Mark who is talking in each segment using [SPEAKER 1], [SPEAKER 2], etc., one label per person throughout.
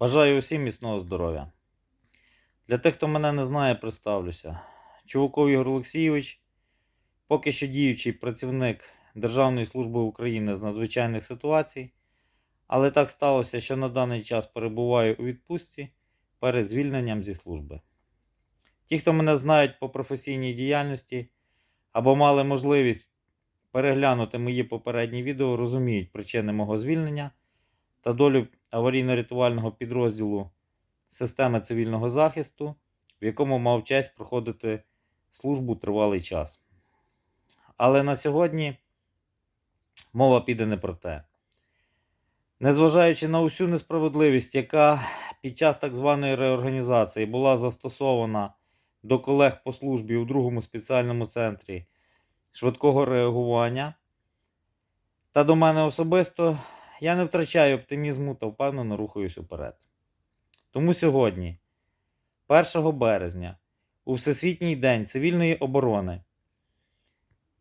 [SPEAKER 1] Бажаю усім міцного здоров'я. Для тих, хто мене не знає, представлюся. Чуваков Ігор Олексійович, поки що діючий працівник Державної служби України з надзвичайних ситуацій, але так сталося, що на даний час перебуваю у відпустці перед звільненням зі служби. Ті, хто мене знають по професійній діяльності або мали можливість переглянути мої попередні відео, розуміють причини мого звільнення та долю аварійно-рятувального підрозділу системи цивільного захисту, в якому мав честь проходити службу тривалий час. Але на сьогодні мова піде не про те. Незважаючи на усю несправедливість, яка під час так званої реорганізації була застосована до колег по службі у другому спеціальному центрі швидкого реагування, та до мене особисто, я не втрачаю оптимізму та впевнено рухаюсь уперед. Тому сьогодні, 1 березня, у Всесвітній день цивільної оборони,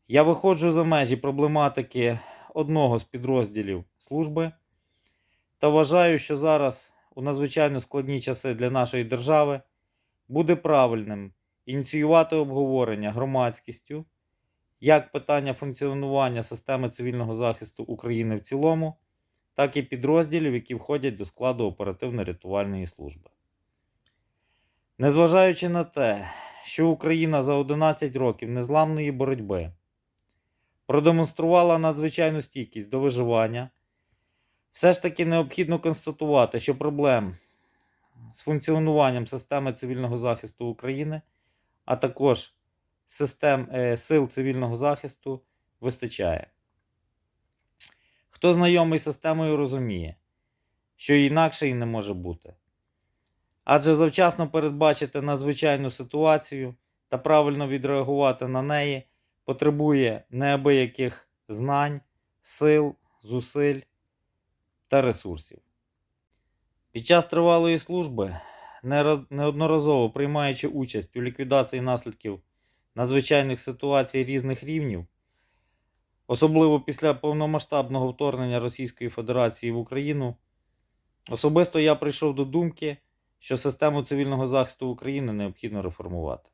[SPEAKER 1] я виходжу за межі проблематики одного з підрозділів служби та вважаю, що зараз у надзвичайно складні часи для нашої держави буде правильним ініціювати обговорення громадськістю як питання функціонування системи цивільного захисту України в цілому, так і підрозділів, які входять до складу оперативно-рятувальної служби. Незважаючи на те, що Україна за 11 років незламної боротьби продемонструвала надзвичайну стійкість до виживання, все ж таки необхідно констатувати, що проблем з функціонуванням системи цивільного захисту України, а також систем е, сил цивільного захисту вистачає. Хто знайомий з системою розуміє, що інакше і не може бути. Адже завчасно передбачити надзвичайну ситуацію та правильно відреагувати на неї потребує неабияких знань, сил, зусиль та ресурсів. Під час тривалої служби, неодноразово приймаючи участь у ліквідації наслідків надзвичайних ситуацій різних рівнів, особливо після повномасштабного вторгнення Російської Федерації в Україну, особисто я прийшов до думки, що систему цивільного захисту України необхідно реформувати.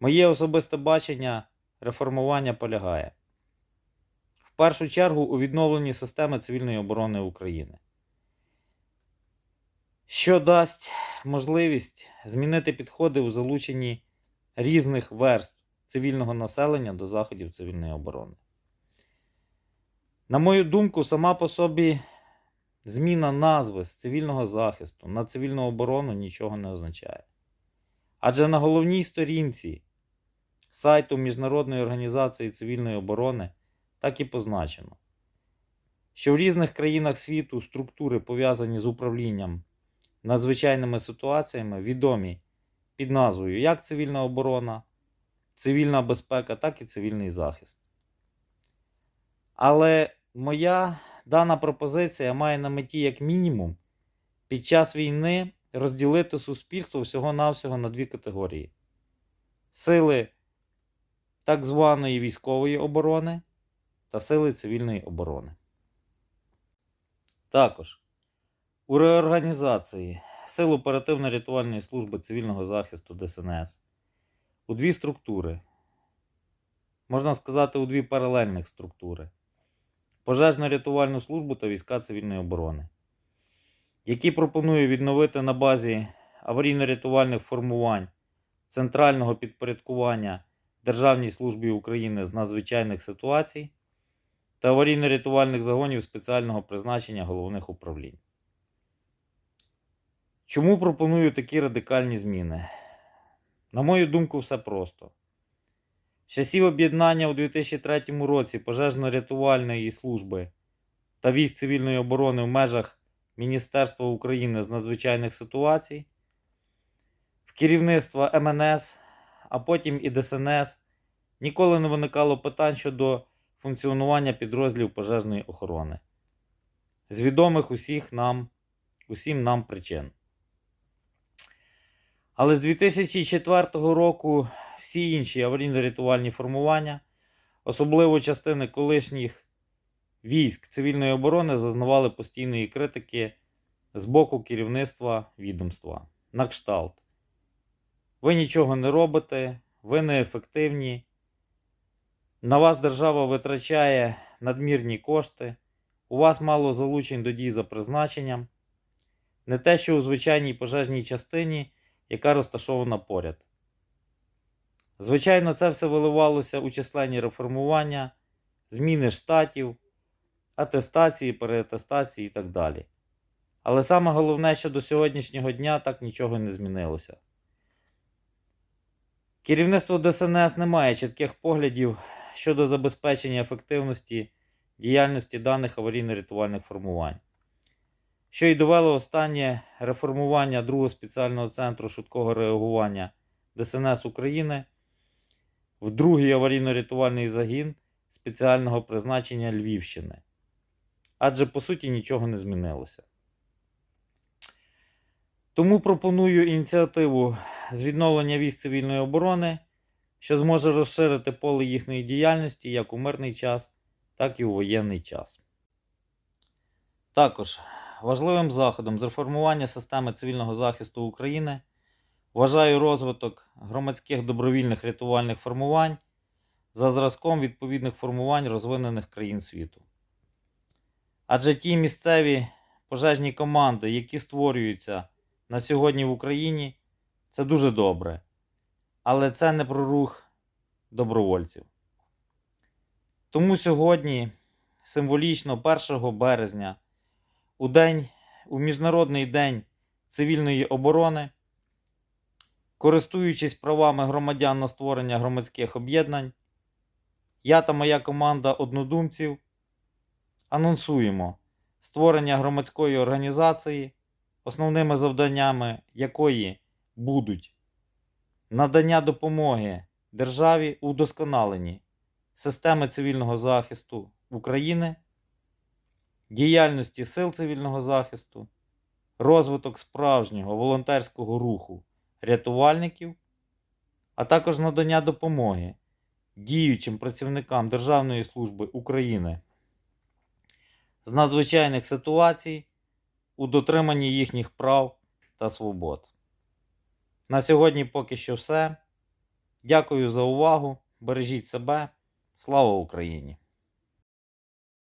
[SPEAKER 1] Моє особисте бачення реформування полягає в першу чергу у відновленні системи цивільної оборони України, що дасть можливість змінити підходи у залученні різних верств цивільного населення до заходів цивільної оборони. На мою думку, сама по собі зміна назви з цивільного захисту на цивільну оборону нічого не означає. Адже на головній сторінці сайту Міжнародної організації цивільної оборони так і позначено, що в різних країнах світу структури, пов'язані з управлінням надзвичайними ситуаціями, відомі під назвою як цивільна оборона, цивільна безпека, так і цивільний захист. Але моя дана пропозиція має на меті, як мінімум, під час війни розділити суспільство всього-навсього на дві категорії: сили так званої військової оборони та сили цивільної оборони. Також у реорганізації Сил оперативно-рятувальної служби цивільного захисту ДСНС у дві структури. Можна сказати, у дві паралельних структури: пожежно-рятувальну службу та війська цивільної оборони, які пропоную відновити на базі аварійно-рятувальних формувань центрального підпорядкування Державній службі України з надзвичайних ситуацій та аварійно-рятувальних загонів спеціального призначення головних управлінь. Чому пропоную такі радикальні зміни? На мою думку, все просто. Часів об'єднання у 2003 році пожежно-рятувальної служби та військ цивільної оборони в межах Міністерства України з надзвичайних ситуацій, в керівництва МНС, а потім і ДСНС ніколи не виникало питань щодо функціонування підрозділів пожежної охорони. З відомих усіх нам, усім нам причин. Але з 2004 року всі інші аварійно-рятувальні формування, особливо частини колишніх військ цивільної оборони, зазнавали постійної критики з боку керівництва відомства. На кшталт. Ви нічого не робите, ви неефективні. На вас держава витрачає надмірні кошти, у вас мало залучень до дій за призначенням. Не те, що у звичайній пожежній частині, яка розташована поряд. Звичайно, це все виливалося у численні реформування, зміни штатів, атестації, переатестації і так далі. Але саме головне, що до сьогоднішнього дня так нічого не змінилося. Керівництво ДСНС не має чітких поглядів щодо забезпечення ефективності діяльності даних аварійно-рятувальних формувань, що й довело останнє реформування другого спеціального центру швидкого реагування ДСНС України в другий аварійно-рятувальний загін спеціального призначення Львівщини. Адже по суті нічого не змінилося. Тому пропоную ініціативу з відновлення військ цивільної оборони, що зможе розширити поле їхньої діяльності як у мирний час, так і у воєнний час. Також важливим заходом з реформування системи цивільного захисту України вважаю розвиток громадських добровільних рятувальних формувань за зразком відповідних формувань розвинених країн світу. Адже ті місцеві пожежні команди, які створюються на сьогодні в Україні, це дуже добре. Але це не про рух добровольців. Тому сьогодні, символічно 1 березня, у, день, у Міжнародний день цивільної оборони, користуючись правами громадян на створення громадських об'єднань, я та моя команда однодумців анонсуємо створення громадської організації, основними завданнями якої будуть надання допомоги державі у вдосконаленні системи цивільного захисту України, діяльності сил цивільного захисту, розвиток справжнього волонтерського руху рятувальників, а також надання допомоги діючим працівникам Державної служби України з надзвичайних ситуацій у дотриманні їхніх прав та свобод. На сьогодні поки що все. Дякую за увагу. Бережіть себе. Слава Україні!